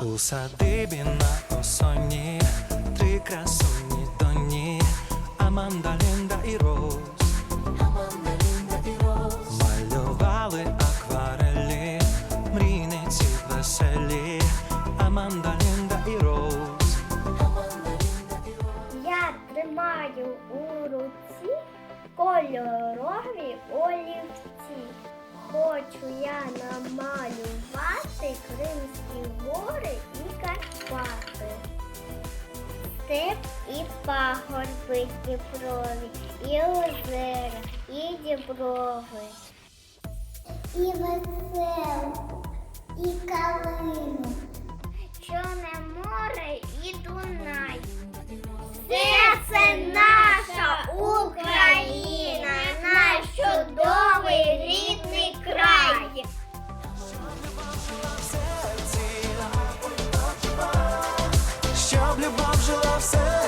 У садибі на осоні три красуні доні Аманда, Лінда і Роуз Малювали акварелі, мрійниці веселі Аманда, Лінда і Роуз Я тримаю у руці кольорові олівці. Хочу я намалювати Степ і пагорби Дніпрові, і озера, і діброви. І весел, і калину. Чорне море і Дунай. Все це наша Любов жила в серці